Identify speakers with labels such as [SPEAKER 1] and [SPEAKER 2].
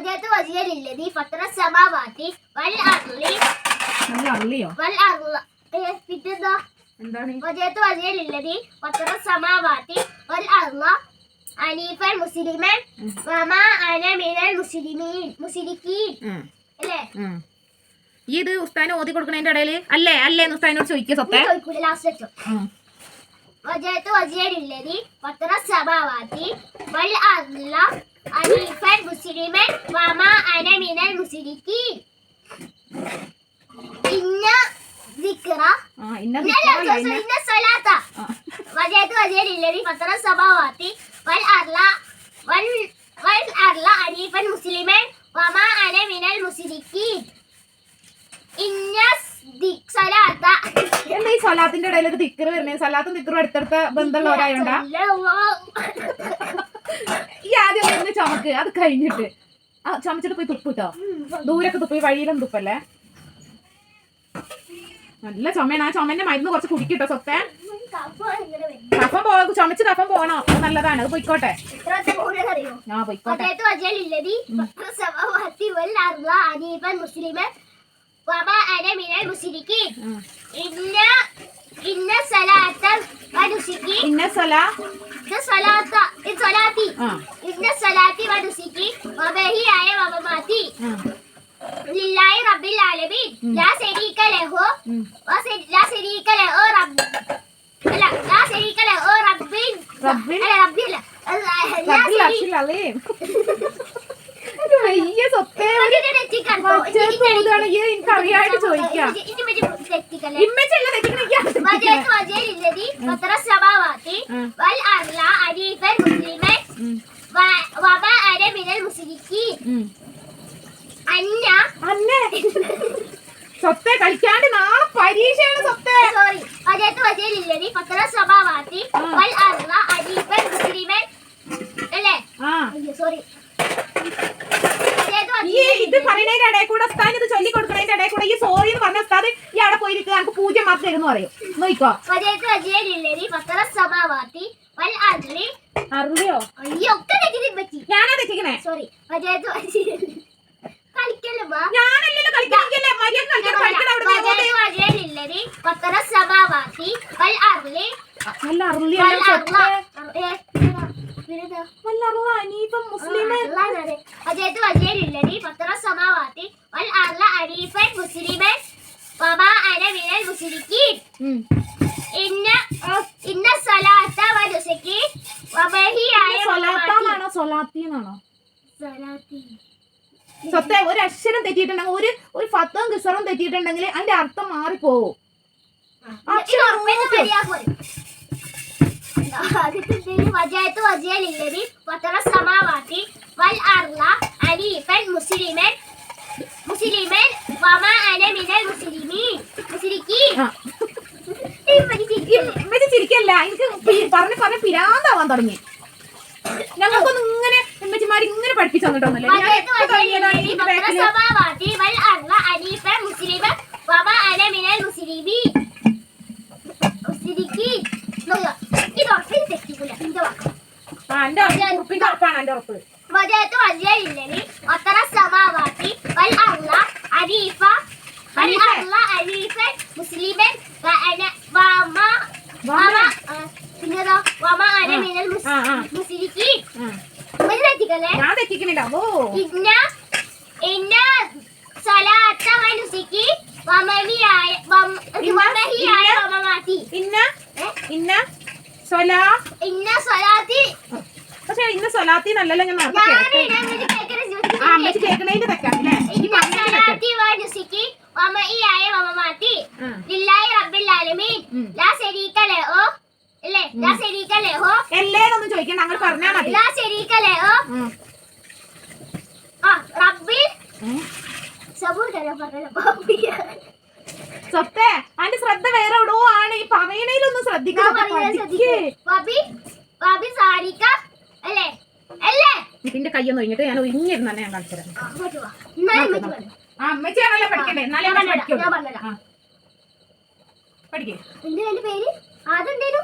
[SPEAKER 1] وجهت وجهي للذي فطر السماوات والأرض
[SPEAKER 2] നല്ല അള്ളിയോ
[SPEAKER 1] والأرض إيه പിന്നെന്താ
[SPEAKER 2] എന്താണ്
[SPEAKER 1] وجهت وجهي للذي فطر السماوات والأرض حنيفا مسلما وما أنا من المسلمين مشركين
[SPEAKER 2] ഉം,
[SPEAKER 1] അല്ലേ
[SPEAKER 2] ഉം. ഈ ഇത് ഉസ്താന് ഓതി കൊടുക്കണതിന്റെ ഇടയില് അല്ലേ അല്ലേ എന്ന് ഉസ്താനോട് ചോദിക്കുക സ്വത്തെ
[SPEAKER 1] ചോദിക്കൂല ലാസ്റ്റ് വെച്ചോ
[SPEAKER 2] ഉം.
[SPEAKER 1] وجهت وجهي للذي فطر السماوات والأرض അനീഫൻ മുസ്ലിമൻ വമ അന മിനൽ
[SPEAKER 2] മുസ്ലിക്കി ഇന്ന
[SPEAKER 1] ദിക്റ.
[SPEAKER 2] ഇന്ന
[SPEAKER 1] ഇന്ന സ്വലാത്ത.
[SPEAKER 2] വജയത്ത്
[SPEAKER 1] വജയലില്ലതി ഫത്തറ സ്വഭാവാത്തി വൽ അർല വൽ വൽ അർല അനീഫൻ മുസ്ലിമൻ വമ അന മിനൽ മുസ്ലിക്കി ഇന്ന സ്വലാത്ത.
[SPEAKER 2] എന്താ ഈ സലാത്തിന്റെ ഇടയിലൊക്കെ ഒരു ദിക്കർ സലാത്തും സ്വലാത്തും ദിക്കറും അടുത്തടുത്ത ബന്ധമുള്ളവരായോണ്ടാ? ചമക്ക് അത് കഴിഞ്ഞിട്ട് ആ ചമച്ചിട്ട് പോയി തുപ്പിട്ടോ ദൂരൊക്കെ തുപ്പി വഴിയിലും തുപ്പല്ലേ നല്ല ചുമയാണ് ആ ചുമന്റെ മരുന്ന് കുറച്ച് കുടിക്കട്ടോ സ്വത്തെ കഫം പോ ചുമച്ച് കഫം പോണോ അത് നല്ലതാണ് അത് പൊയ്ക്കോട്ടെ
[SPEAKER 1] അറിയോ
[SPEAKER 2] ആ പൊയ്ക്കോട്ടെ
[SPEAKER 1] وجهت وجهي للذي فطر السماوات والأرض حنيفا مسلما وما أنا من المشركين
[SPEAKER 2] ഉം.
[SPEAKER 1] إن إن صلاة ونسكي
[SPEAKER 2] ഇന്ന സല
[SPEAKER 1] إن صلاة إن صلاتي
[SPEAKER 2] ആ
[SPEAKER 1] إن صلاتي ونسكي ومحياي ومماتي
[SPEAKER 2] ഉം,
[SPEAKER 1] لله رب العالمين لا شريك له
[SPEAKER 2] ഉം.
[SPEAKER 1] وس- لا شريك له رب لا لا شريك له رب
[SPEAKER 2] റബ്ബിൽ
[SPEAKER 1] لا رب لا لا
[SPEAKER 2] റബ്ബിൽ
[SPEAKER 1] شريك
[SPEAKER 2] അർശിൽ അലീം. ഒരു വലിയ സ്വത്തേ ഇതാണ് ഈ എനിക്ക് അറിയായിട്ട് ചോദിക്കാം സ്വത്തെ കളിക്കാണ്ട് നാളെ പരീക്ഷയാണ് സ്വത്തെ
[SPEAKER 1] സോറി
[SPEAKER 2] വജയത്ത് വജയിലില്ലതി പത്ര സ്വഭാവാത്തി വൽ നമുക്ക് പൂജ്യം മാത്രം ഇരുന്ന് പറയും. നോക്കോ അറിയോ ഞാനാ തെറ്റിക്കണേ?
[SPEAKER 1] സോറി
[SPEAKER 2] ഞാനല്ലല്ലോ കളിക്കാനിക്കല്ലേ അവിടെ
[SPEAKER 1] ഇന്ന ഇന്ന
[SPEAKER 2] സലാത്ത സലാത്താണോ
[SPEAKER 1] സലാത്തി.
[SPEAKER 2] സത്യ ഒരു അക്ഷരം തെറ്റിയിട്ടുണ്ടെങ്കിൽ ഒരു ഒരു ഫത്തവും കിസറും തെറ്റിയിട്ടുണ്ടെങ്കിൽ അതിന്റെ അർത്ഥം മാറിപ്പോവും.
[SPEAKER 1] അക്ഷരം വജയത്ത് വത്തറ സമാവാത്തി വൽ
[SPEAKER 2] അർല
[SPEAKER 1] അലീഫൻ മുസ്ലിമൻ
[SPEAKER 2] ഇമ്മച്ചി ചിരിക്കല്ല. എനിക്ക് പറഞ്ഞ് പറഞ്ഞ് പിരാന്താവാൻ തുടങ്ങി. ഞങ്ങൾക്കൊന്നും ഇങ്ങനെ ഇമ്മച്ചിമാർ ഇങ്ങനെ പഠിപ്പിച്ചു തന്നിട്ടൊന്നുമില്ല. ഞാൻ ഞാൻ തെറ്റിക്കണില്ല ഓ.
[SPEAKER 1] ഇന്ന ഇന്ന
[SPEAKER 2] സൊലാ
[SPEAKER 1] ഇന്ന സലാത്തി
[SPEAKER 2] പക്ഷെ ഇന്ന സൊലാത്തി നല്ലല്ലോ ഞാൻ ആ അമ്മച്ചി കേൾക്കണേന്റെ തെറ്റാണ് അല്ലേ? ഈ
[SPEAKER 1] ഇന്ന
[SPEAKER 2] പറഞ്ഞതിന്റെ എല്ലേന്നൊന്നും ചോദിക്കണ്ട അങ്ങനെ പറഞ്ഞാ മതി. സ്വത്തെ അതിന്റെ ശ്രദ്ധ വേറെ എവിടോ ആണ്. ഈ പറയണേലൊന്നും
[SPEAKER 1] ഞാൻ
[SPEAKER 2] ശ്രദ്ധിക്കണം ഇതിന്റെ കയ്യൊന്നും ഒഴിഞ്ഞിട്ട് ഞാൻ ഒഴിഞ്ഞിരുന്നു ഞാൻ കാണിച്ചു തരാം. ആ അമ്മച്ചിയാണല്ലോ പഠിക്കണ്ടേ? എന്നാലേ. പഠിക്കേ.
[SPEAKER 1] എന്റെ പേര്? അതെന്തേനു